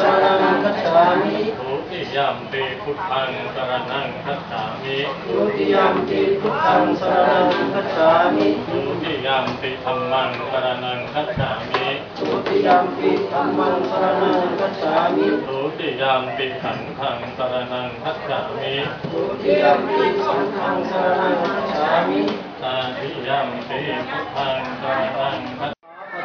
สรณังคัจฉามิทุติยมปีพุทธังกรณังคัจฉามิทุติยมปิพุทธังสรณังคัจฉามิทุติยมปีธรรมังกรณังคัจฉามิทุติยมปิธัมมังสรณังคัจฉามิทุติยมปีสังฆังกรณังคัจฉามิทุติยมปิสังฆังสรณังคัจฉามิตาติยมปีพุทธังกรณังคัจ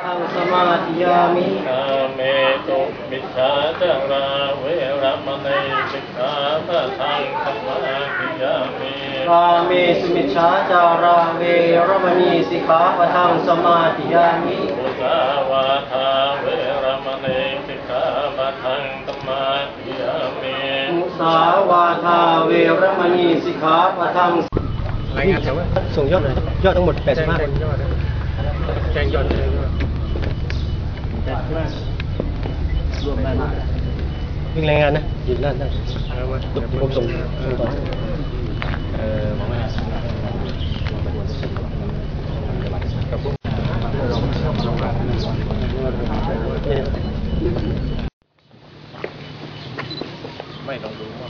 ปะทังสมาธิยามิกาเมตุมิจฉาจาราเวรมณีสิกขาปะทังสมาธิยามิกาเมสุมิชฌาจาราเวรมณีสิกขาปะทังสมาธิยามิอุสาวาทาเวรมณีสิกขาปะทังสมาธิยามิมุสาวาทาเวรมณีสิกขาปะทังรายงานแถวว่าส่งยอดหน่อยยอดทั้งหมดแจ้ง85คนยอดนะแจ้งยอดเลย ว่าวิ่งรายงานนะยืนด้านได้เอาวะเดี๋ยวผมส่งต่อเออมองไม่เห็นกับพวกไม่ต้องดูว่า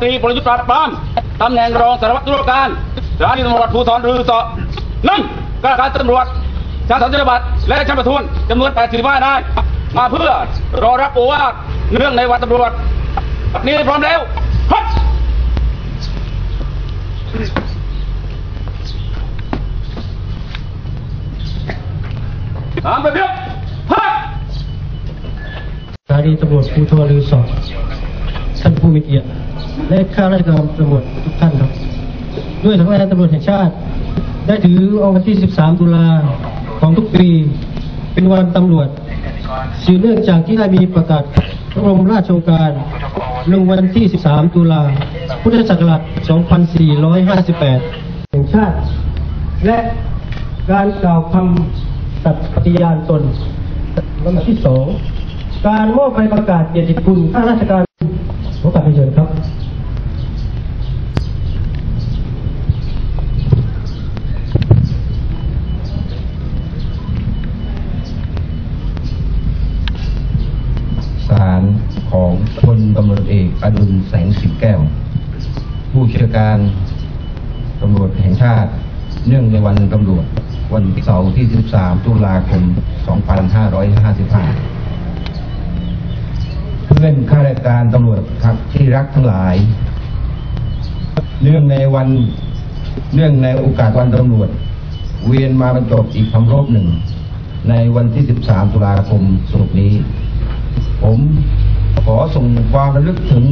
ตรีปรยุทธ์ปราบปรามตำแหน่งรองสารวัตรตุลาการสถานีตำรวจภูธรรือสอนึ่งข้าการตำรวจชาติสัญชาติบัตรและชั้นประทุนจำนวน85นายมาเพื่อรอรับโอวาทเนื่องในวันตำรวจนี้พร้อมแล้วฮัทตามระเบียบฮัทสถานีตำรวจภูธรลือสอท่านผู้มีเกียรติ และข้าราชการตำรวจทุกท่านครับ ด้วยสำนักงานตำรวจแห่งชาติ ได้ถือเอาวันที่ 13 ตุลาของทุกปี เป็นวันตำรวจสืบเนื่องจากที่ได้มีประกาศพระบรมราชโองการลงวันที่ 13 ตุลา พุทธศักราช 2458 แห่งชาติ และการกล่าวคำสัตย์ปฏิญาณตนลำดับที่สอง การมอบใบประกาศเกียรติคุณข้าราชการขอกราบเรียนเชิญครับ ของพลตำรวจเอกอดุลแสงสิงแก้ว ผู้เชี่ยวการตำรวจแห่งชาติ เนื่องในวันตำรวจ วันเสาร์ที่ 13 ตุลาคม 2555เพื่อนข้าราชการตำรวจครับที่รักทั้งหลายเนื่องในวันเนื่องในโอกาสวันตำรวจ เวียนมาบรรจบอีกคำรบหนึ่ง ในวันที่ 13 ตุลาคมสุกนี้ ผม ขอส่งความระลึกถึง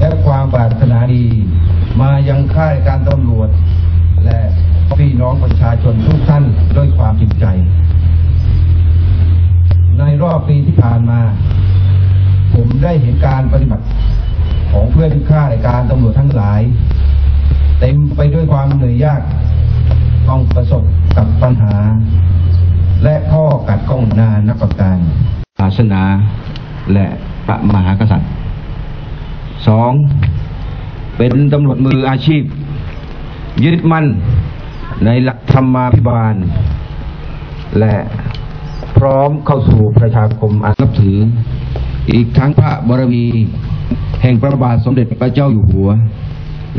และความปรารถนาดี มายังข้าราชการตำรวจ และพี่น้องประชาชนทุกท่านด้วยความจริงใจ ในรอบปีที่ผ่านมา ผมได้เห็นการปฏิบัติของเพื่อนข้าราชการตำรวจทั้งหลาย เต็มไปด้วยความเหนื่อยยากต้องประสบกับปัญหา และข้อกัดก้องนานับประการศาสนาและ พระมหากษัตริย์สองเป็นตำรวจมืออาชีพ ยึดมั่นในหลักธรรมาภิบาล และพร้อมเข้าสู่ประชาคมอันนับถือ อีกทั้งพระบรมีแห่งพระบาทสมเด็จพระเจ้าอยู่หัว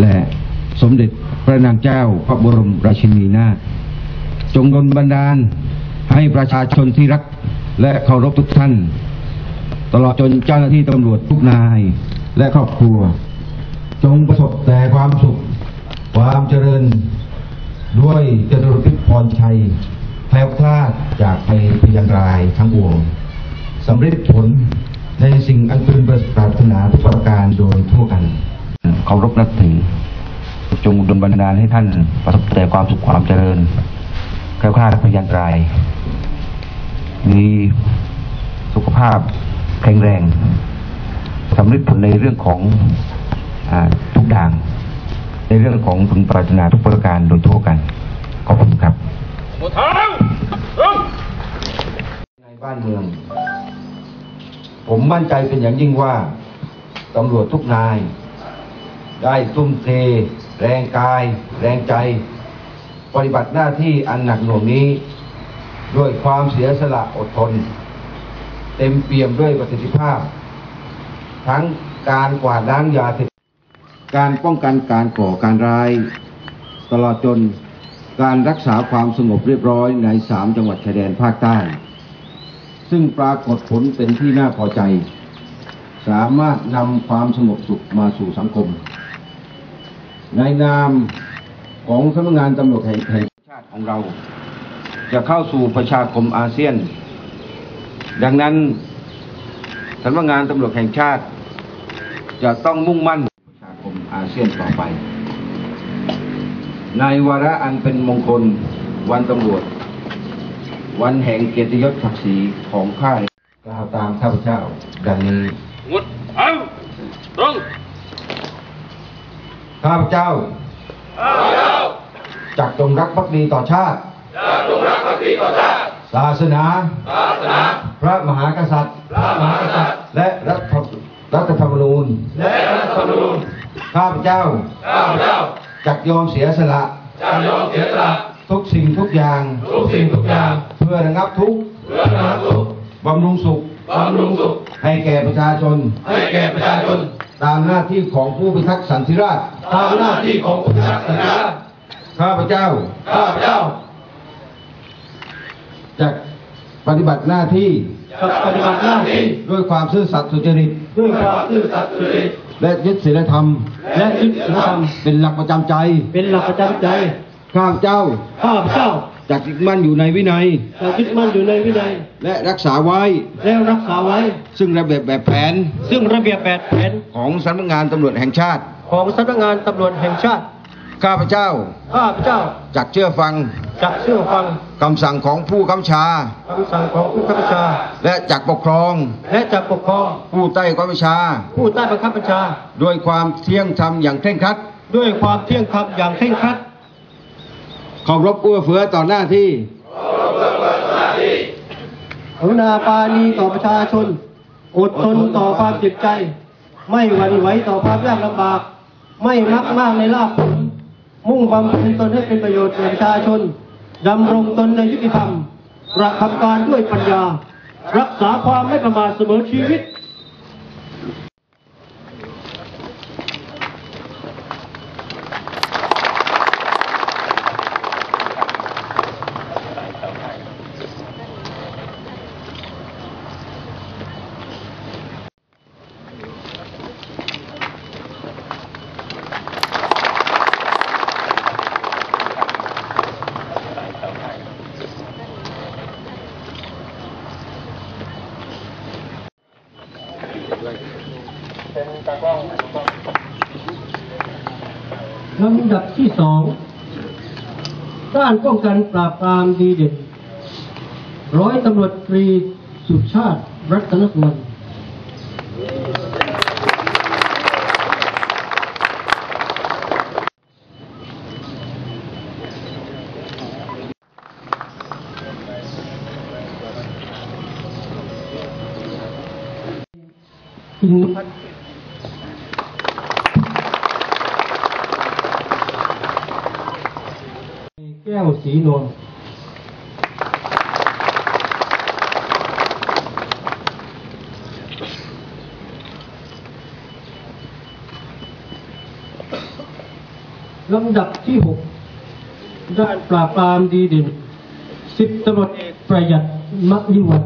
และสมเด็จพระนางเจ้าพระบรมราชินีนาถจงดลบันดาลให้ประชาชนที่รักและเคารพทุกท่าน ตลอดจนเจ้าหน้าที่ตำรวจทุกนายและครอบครัว จงประสบแต่ความสุข ความเจริญ ด้วยจตุรพิษพรชัยแคล้วคลาดจากภัยพยันรายทั้งปวงสำเร็จผลในสิ่งอันเป็นปรารถนาทุกประการโดยทั่วกันเคารพนับถือ จงดลบันดาลให้ท่านประสบแต่ความสุขความเจริญแคล้วคลาดจากพยันรายมีสุขภาพ แข็งแรงสำเร็จผลในเรื่องของอาทุกด่าง ในเรื่องของพึงปรารถนาทุกประการโดยทั่วกัน ขอบคุณครับหมดทางตรงในบ้านเมือง ผมมั่นใจเป็นอย่างยิ่งว่าตำรวจทุกนาย ได้ทุ่มเท แรงกาย แรงใจ ปฏิบัติหน้าที่อันหนักหน่วงนี้ ด้วยความเสียสละอดทน เต็มเปี่ยมด้วยประสิทธิภาพ ทั้งการกวาดล้างยาเสพติดการป้องกันการก่อการร้าย ตลอดจนการรักษาความสงบเรียบร้อยในสามจังหวัดชายแดนภาคใต้ ซึ่งปรากฏผลเป็นที่น่าพอใจ สามารถนำความสงบสุขมาสู่สังคม ในนามของสำนักงานตำรวจแห่งชาติของเรา จะเข้าสู่ประชาคมอาเซียน ดังนั้นสำนักงานตำรวจแห่งชาติ จะต้องมุ่งมั่นประชาคมอาเซียนต่อไป ในวาระอันเป็นมงคลวันตำรวจ วันแห่งเกียรติยศศักดิ์ศรีของข้ายกล่าวตามข้าพเจ้า ดังนี้หมดทางตรงข้าพเจ้าจักจงรักภักดีต่อชาติ ศาสนาพระมหากษัตริย์ และรัฐรัฐธรรมนูญข้าพเจ้าจักยอมเสียสละทุกสิ่งทุกอย่าง เพื่อระงับทุกข์บำรุงสุขให้แก่ประชาชน ตามหน้าที่ของผู้พิทักษ์สันติราษฎร์ ตามหน้าที่ของผู้ชักสัญญาข้าพเจ้า ข้าพเจ้า จะปฏิบัติหน้าที่จะปฏิบัติหน้าที่ด้วยความซื่อสัตย์สุจริตด้วยความซื่อสัตย์สุจริตและยึดศีลธรรม และยึดศีลธรรมเป็นหลักประจำใจ เป็นหลักประจำใจข้าพเจ้าข้าพเจ้าจะยึดมั่นอยู่ในวินัยจะยึดมั่นอยู่ในวินัย และรักษาไว้ แล้วรักษาไว้ ซึ่งระเบียบแบบแผน ซึ่งระเบียบแบบแผน ของสำนักงานตำรวจแห่งชาติ ของสำนักงานตำรวจแห่งชาติ ข้าพเจ้า ข้าพเจ้าจักเชื่อฟัง จะเชื่อฟังคำสั่งของผู้กำชา คำสั่งของผู้ข้าบัญชา และจักปกครอง และจะปกครอง ผู้ใต้ความบัญชา ผู้ใต้บังคับบัญชา ด้วยความเที่ยงธรรมอย่างเคร่งครัด ด้วยความเที่ยงธรรมอย่างเคร่งครัดเคารพเอื้อเฟื้อต่อหน้าที่กรุณาปราณีต่อประชาชน อดทนต่อความเจ็บใจ ไม่หวั่นไหวต่อความยากลำบาก ไม่มักมากในลาภผลมุ่งบำเพ็ญตนให้เป็นประโยชน์แก่ประชาชน ดำรงตนในยุติธรรมกระทำการด้วยปัญญา รักษาความไม่ประมาทเสมอชีวิต ลำดับที่สองด้านป้องกันปราบปรามดีเด่นร้อยตำรวจตรีสุชาติรัตนสุวรรณ ก้วสีนวลลำดับที่หกด้านปราบปรามดีเด่นสิบตำรวจเอกประหยัดมักยิวัน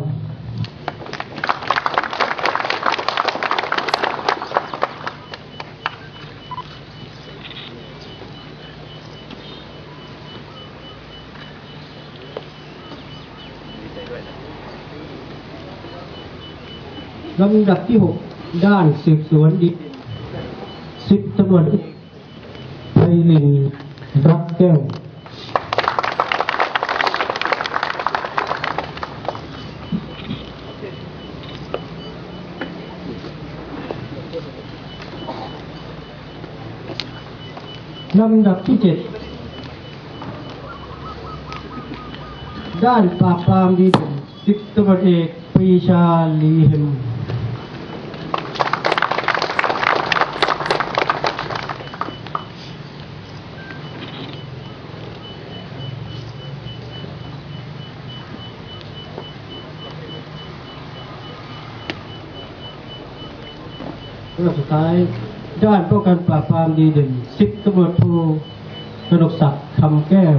ลำดับที่หกด้านสืบสวนดีสิบตำรวจเอกไพลินรักแก้วลำดับที่เจ็ดด้านปราบปรามดีสิบตำรวจเอกปีชาลีเฮม ดับสุดท้าย ด้านป้องกันปราบปรามดีเด่นสิบตำรวจโทกนกศักดิ์คำแก้ว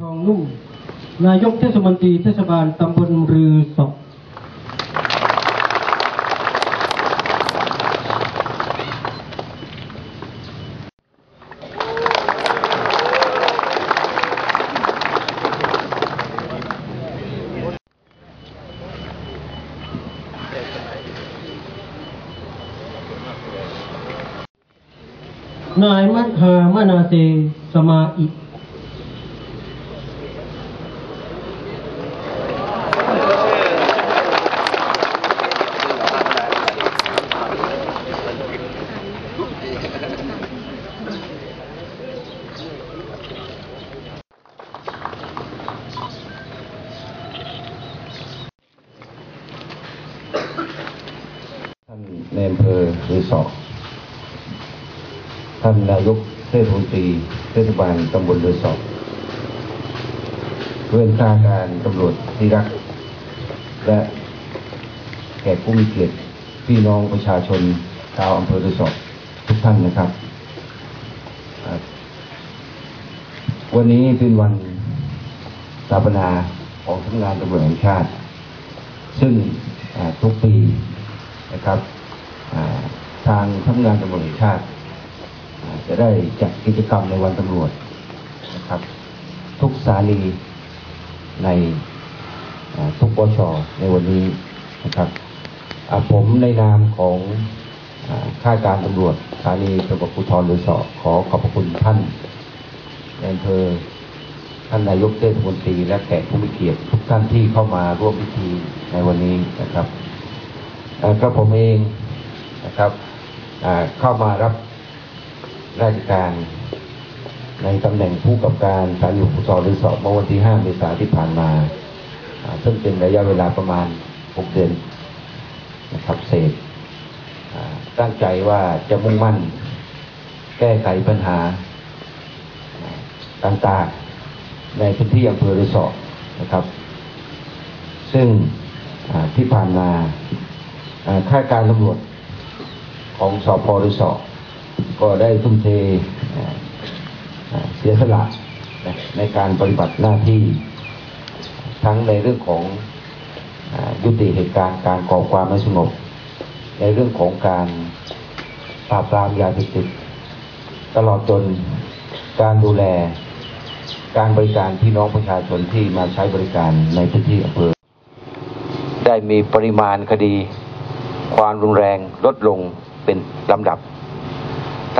ทองนุ่มนายกเทศมนตรีเทศบาลตำบลรือศก นายมัทหามนาเตสมาอิ ท่านในอำเภอหรือสอบท่านนายก เทศมนตรีเทศบาลตำบลเรือสอบเพื่อนข้าการตำรวจที่รัก และแขกผู้มีเกียรติพี่น้องประชาชนชาวอำเภอเรือสอบทุกท่านนะครับ วันนี้เป็นวันสถาปนาของสำนักงานตำรวจแห่งชาติ ซึ่งทุกปีนะครับทางสำนักงานตำรวจแห่งชาติ จะได้จัดกิจกรรมในวันตำรวจนะครับ ทุกสาลีในทุกปชในวันนี้นะครับผมในนามของข้าราชการตำรวจสถานีตำรวจภูธรหรือสอขอขอบพระคุณท่านในอำเภอท่านนายกเทศมนตรีและแขกผู้มีเกียรติทุกท่านที่เข้ามาร่วมพิธีในวันนี้นะครับกระผมเองนะครับเข้ามารับ ราชการ ในตำแหน่งผู้กับการสานีภูธรหรือสอบเมื่อวันที่ 5 เมษายนที่ผ่านมา ซึ่งเป็นระยะเวลาประมาณ 6 เดือนนะครับเศษตั้งใจว่าจะมุ่งมั่น แก้ไขปัญหาต่างๆ ในพื้นที่อำเภอรือสอนะครับ ซึ่งที่ผ่านมาอ่าการตำรวจของสพรือสอ ก็ได้ทุ่มเทเสียสละในการปฏิบัติหน้าที่ทั้งในเรื่องของอยุติเหตุการณ์การก่อความไม่สงบ ในเรื่องของการปราบปรามยาเสพติดตลอดจนการดูแลการบริการพี่น้องประชาชนที่มาใช้บริการในพื้นที่อำเภอ ได้มีปริมาณคดี ความรุนแรงลดลงเป็นลำดับ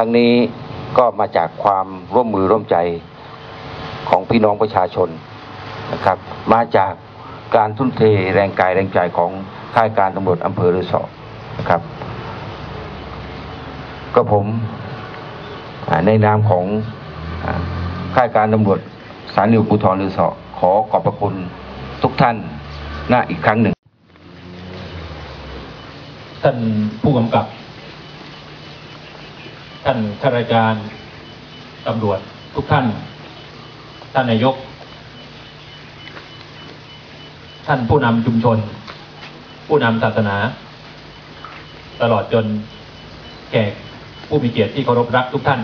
ทั้งนี้ก็มาจากความร่วมมือร่วมใจของพี่น้องประชาชนนะครับ มาจากการทุ่นเทแรงกายแรงใจของข้าราชการตำรวจอำเภอรือสอนะครับ ก็ผมในนามของอ่าข้าราชการตำรวจสานีภูธรรือสอขอขอบพระคุณทุกท่านหน้าอีกครั้งหนึ่ง ท่านผู้กำกับ ท่านข้าราชการตำรวจทุกท่าน ท่านนายก ท่านผู้นำชุมชน ผู้นำศาสนา ตลอดจนแขกผู้มีเกียรติที่เคารพรักทุกท่าน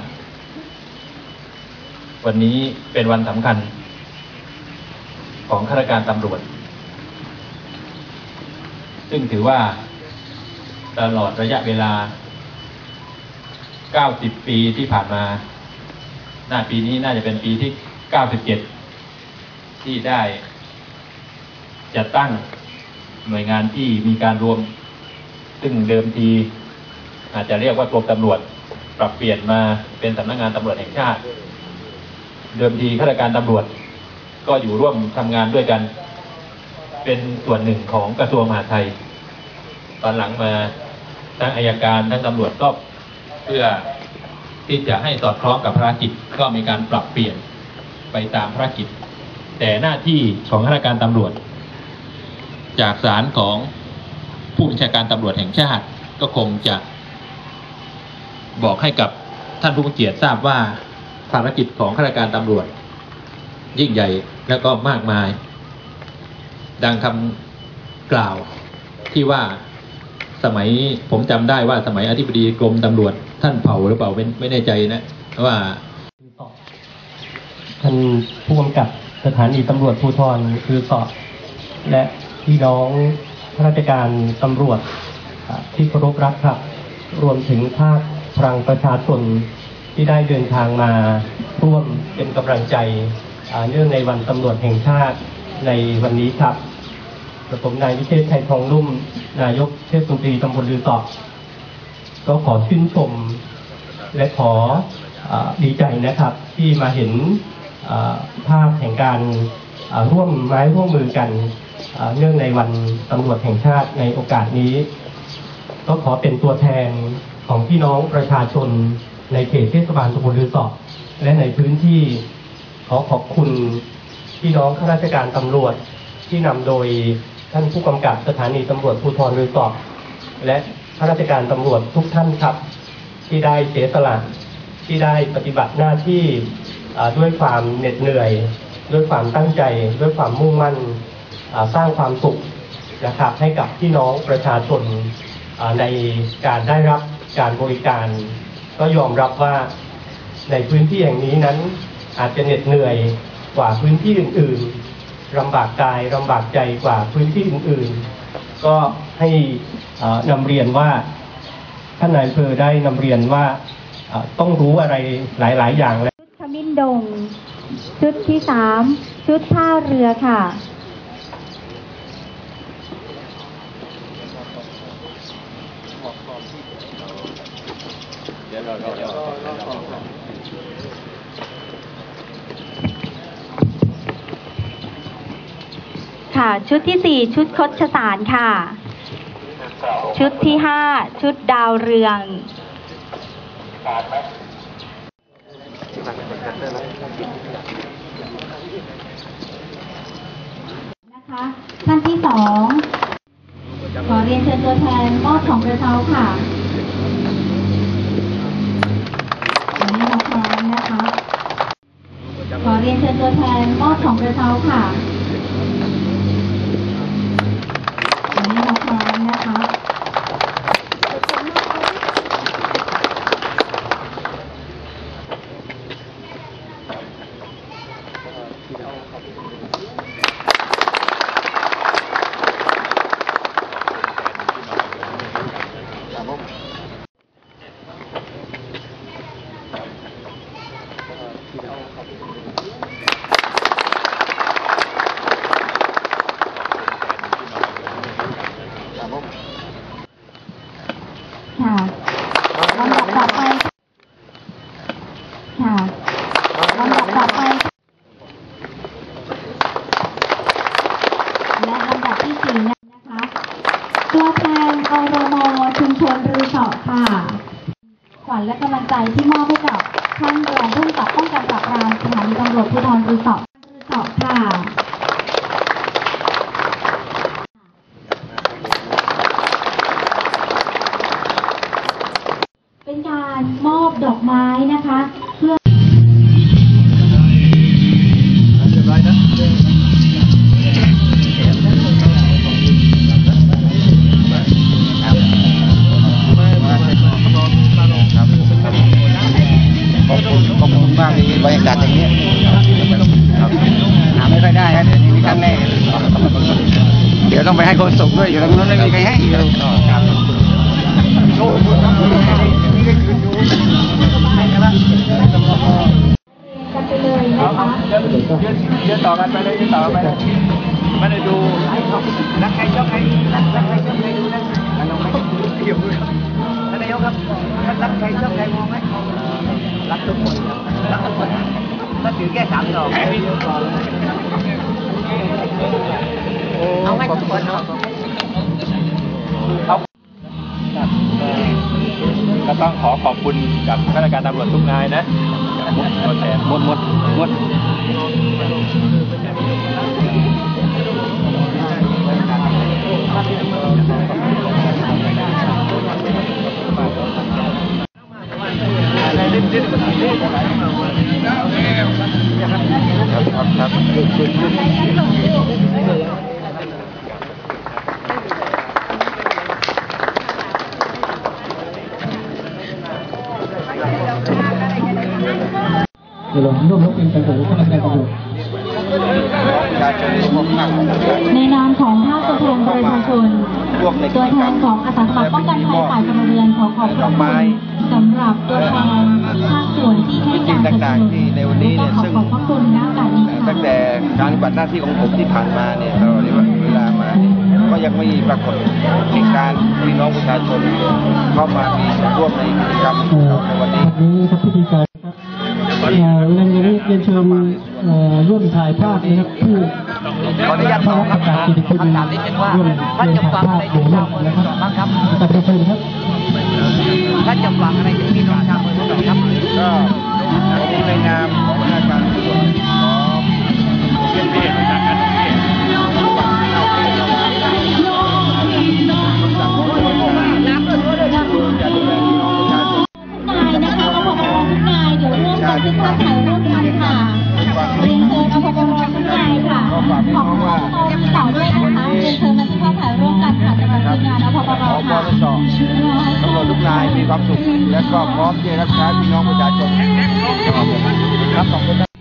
วันนี้เป็นวันสำคัญ ของข้าราชการตำรวจ ซึ่งถือว่าตลอดระยะเวลา 90ปีที่ผ่านมา หน้าปีนี้น่าจะเป็นปีที่97ที่ได้จะตั้งหน่วยงานที่มีการรวม ซึ่งเดิมที อาจจะเรียกว่ากรมตำรวจ ปรับเปลี่ยนมาเป็นสำนักงานตำรวจแห่งชาติ เดิมทีข้าราชการตำรวจ ก็อยู่ร่วมทำงานด้วยกัน เป็นส่วนหนึ่งของกระทรวงมหาดไทย ตอนหลังมาทั้งอายการทั้งตำรวจก็ เพื่อที่จะให้สอดคล้องกับภารกิจก็มีการปรับเปลี่ยนไปตามภารกิจ แต่หน้าที่ของข้าราชการตำรวจ จากสารของผู้บัญชาการตำรวจแห่งชาติก็คงจะ บอกให้กับท่านผู้มีเกียรติทราบว่าภารกิจของข้าราชการตำรวจ ยิ่งใหญ่แล้วก็มากมาย ดังคำกล่าวที่ว่าสมัยผมจำได้ว่าสมัยอธิบดีกรมตำรวจ ท่านเผาหรือเปล่าไม่ไม่แน่ใจนะว่าท่านผู้กำกับสถานีตำรวจภูธรคือสอบและพี่น้องข้าราชการตำรวจที่เคารพรักครับ รวมถึงภาคพลังประชาชนที่ได้เดินทางมาร่วมเป็นกำลังใจเนื่องในวันตำรวจแห่งชาติในวันนี้ครับกระผมนายวิเชษฐ์ไทยทองนุ่ม นายกเทศมนตรีตำบลลือตอบ ก็ขอชื่นชมและขออดีใจนะครับ ที่มาเห็นภาพแห่งการร่วมไม้ร่วมมือกันเนื่องในวันตำรวจแห่งชาติในโอกาสนี้ ก็ขอเป็นตัวแทนของพี่น้องประชาชนในเขตเทศบาลตำบลลือสอบและในพื้นที่ขอขอบคุณพี่น้องข้าราชการตำรวจที่นำโดยท่านผู้กำกับสถานีตำรวจภูธรลือสอบและ ข้าราชการตำรวจทุกท่านครับ ที่ได้เสียสละที่ได้ปฏิบัติหน้าที่ด้วยความเหน็ดเหนื่อย ด้วยความตั้งใจ ด้วยความมุ่งมั่นสร้างความสุขนะครับให้กับพี่น้องประชาชนในการได้รับการบริการ ก็ยอมรับว่าในพื้นที่แห่งนี้นั้นอาจจะเหน็ดเหนื่อยกว่าพื้นที่อื่นๆลำบากกายลำบากใจกว่าพื้นที่อื่นๆ ก็ ให้อ่านำเรียนว่าท่านนายอำเภอได้นำเรียนว่าต้องรู้อะไรหลาย ๆ อย่างและชุดขมิ้นดง ชุดที่สามชุดท่าเรือค่ะค่ะชุดที่สี่ชุดคดชสารค่ะ ชุดที่ห้าชุดดาวเรือง นะคะท่านที่สองขอเรียนเชิญตัวแทนมอบของกระเช้าค่ะวันนี้เราพร้อมนะคะ ขอเรียนเชิญตัวแทนมอบของกระเช้าค่ะ เดี๋ยวนี้มีครั้งแรกเดี๋ยวต้องไปให้คนส่งด้วยอยู่ตรงนู้นไม่มีใครให้อยู่ครับกันไปเลยนะคะยืนต่อกันไปเลยยืนต่อกันไปเลยไม่ได้ดูรักใครชอบใครรักรักใครชอบใครดูนะเราไม่เกี่ยวด้วยท่านนายกครับท่านรักใครชอบใครมองไหมรักทุกคนครับรักทุกคน ถ้าถือแค่สามดอกเอาให้ทุกคนเนาะก็ต้องขอขอบคุณกับข้าราชการตำรวจทุกนายนะตัวแทนหมดหมดหมดเดี๋ยวเราร่วมรบเป็นกันของข้าราชการตำรวจในนามของภาคตัวแทนประชาชนตัวแทนของอาสาสมัครป้องกันภัยฝ่ายพลเรือนขอขอบพระคุณสำหรับตัวแทนภาคส่วนที่ให้การสนับสนุนและขอขอบพระคุณณโอกาสนี้ค่ะ ตั้งแต่การปฏิบัติหน้าที่ของผมที่ผ่านมาเนี่ยตลอดเวลามาเนี่ยก็ยังไม่ปรากฏเหตุการณ์พี่น้องประชาชนเข้ามามีส่วนร่วมในกิจกรรมเอ่อในวันนี้วันนี้ครับพิธีการครับเอ่อเรียนเรียนเชิญเอ่อร่วมถ่ายภาพนะครับผู้ขออนุญาตพระประกาศกิติคุณคำถามนิดนึงว่าร่วมท่านจะฟังอะไรถ่ายถึงภาชาพวโดเมืยองร่วมบ้างครับประกาศเชิญครับท่านจะฟังอะไรถึงพี่น้องชาวเมืองบ้างครับก็ผมในนาม เดี๋ยวร่วมกันขึ้นภาถ่ายร่วมกันค่ะเรียนเชิญอพปรทุกนายค่ะ ขอบคุณอพปรที่เก่าด้วยนะคะเรียนเชิญมาขึ้นภาถ่ายร่วมกันค่ะสำหรับทีมงานอพปรขอปค่ะตำรวจทุกนายมีความสุขและก็พร้อมที่จะรักษาพี่น้องประชาชนครับขอบคุณ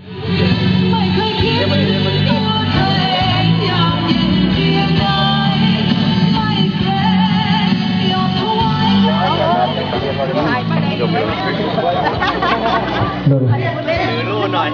โดยถือรูหน่อย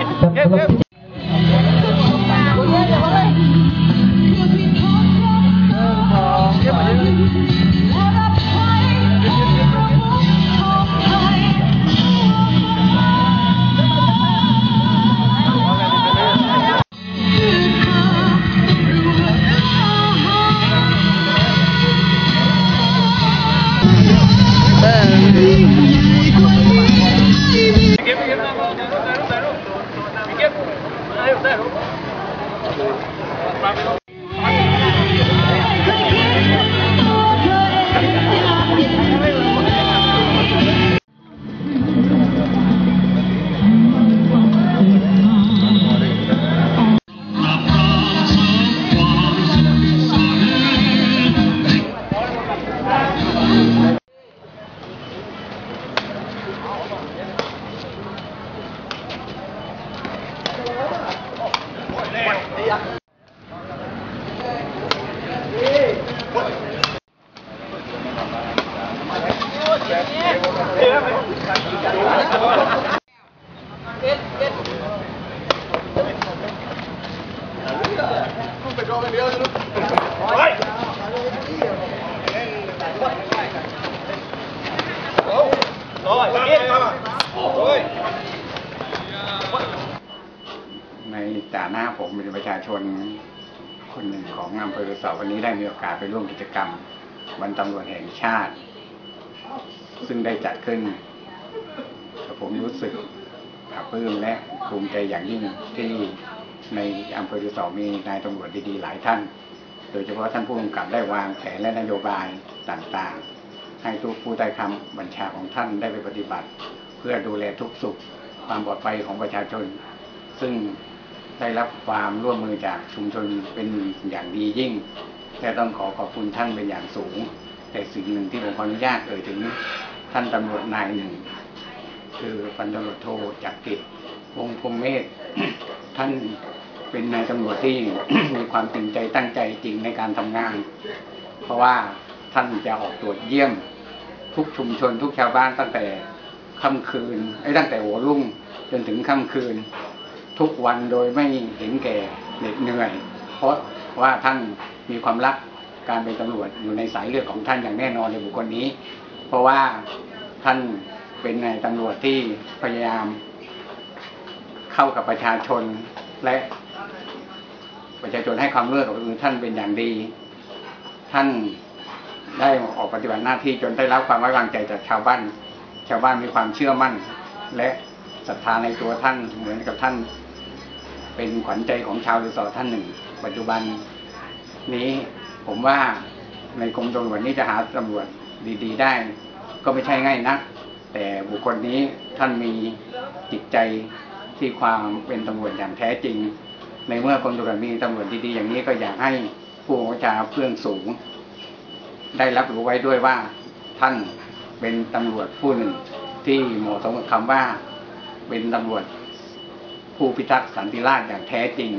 อำเภอเสาวันนี้ได้มีโอกาสไปร่วมกิจกรรม วันตำรวจแห่งชาติ ซึ่งได้จัดขึ้นผมรู้สึกปลาบปลื้มและภูมิใจอย่างยิ่งที่ในอำเภอเสามีนายตำรวจดีๆหลายท่าน โดยเฉพาะท่านผู้กำกับได้วางแผนและนโยบายต่างๆ ให้ทุกผู้ใต้คำบัญชาของท่านได้ไปปฏิบัติ เพื่อดูแลทุกสุขความปลอดภัยของประชาชน ซึ่ง ได้รับความร่วมมือจากชุมชนเป็นอย่างดียิ่งและต้องขอขอบคุณท่านเป็นอย่างสูง แต่สิ่งหนึ่งที่ผมขออนุญาตเอ่ยถึงท่านตำรวจนายหนึ่ง คือพันตำรวจโทจักริดวงศ์พมเมธท่านเป็นนายตำรวจที่มีความจริงใจตั้งใจจริงในการทำงาน เพราะว่าท่านจะออกตรวจเยี่ยม ทุกชุมชนทุกชาวบ้านตั้งแต่ค่ำคืนไอ้ตั้งแต่หัวรุ่งจนถึงค่ำคืน ทุกวันโดยไม่เห็นแก่เหน็ดเหนื่อย เพราะว่าท่านมีความรักการเป็นตำรวจอยู่ในสายเลือดของท่านอย่างแน่นอนในบุคคลนี้ เพราะว่าท่านเป็นนายตำรวจที่พยายาม เข้ากับประชาชนและประชาชนให้ความเลื่อกับท่านเป็นอย่างดี ท่านได้ออกปฏิบัติหน้าที่จนได้รับความไว้วางใจจากชาวบ้าน ชาวบ้านมีความเชื่อมั่น และศรัทธาในตัวท่านเหมือนกับท่าน เป็นขวัญใจของชาวรีสอร์ทท่านหนึ่ง ปัจจุบันนี้ผมว่าในกรมตำรวจนี้จะหาตำรวจดี ๆ ได้ ก็ไม่ใช่ง่ายนัก แต่บุคคลนี้ท่านมีจิตใจที่ความเป็นตำรวจอย่างแท้จริง ในเมื่อกรมตำรวจมีตำรวจดีๆอย่างนี้ก็อยากให้ผู้บังคับบัญชาเพื่อนสูง ได้รับรู้ไว้ด้วยว่าท่านเป็นตำรวจผู้หนึ่งที่เหมาะสมกับคำว่า เป็นตำรวจ ผู้พิทักษ์สันติราษฎร์อย่างแท้จริง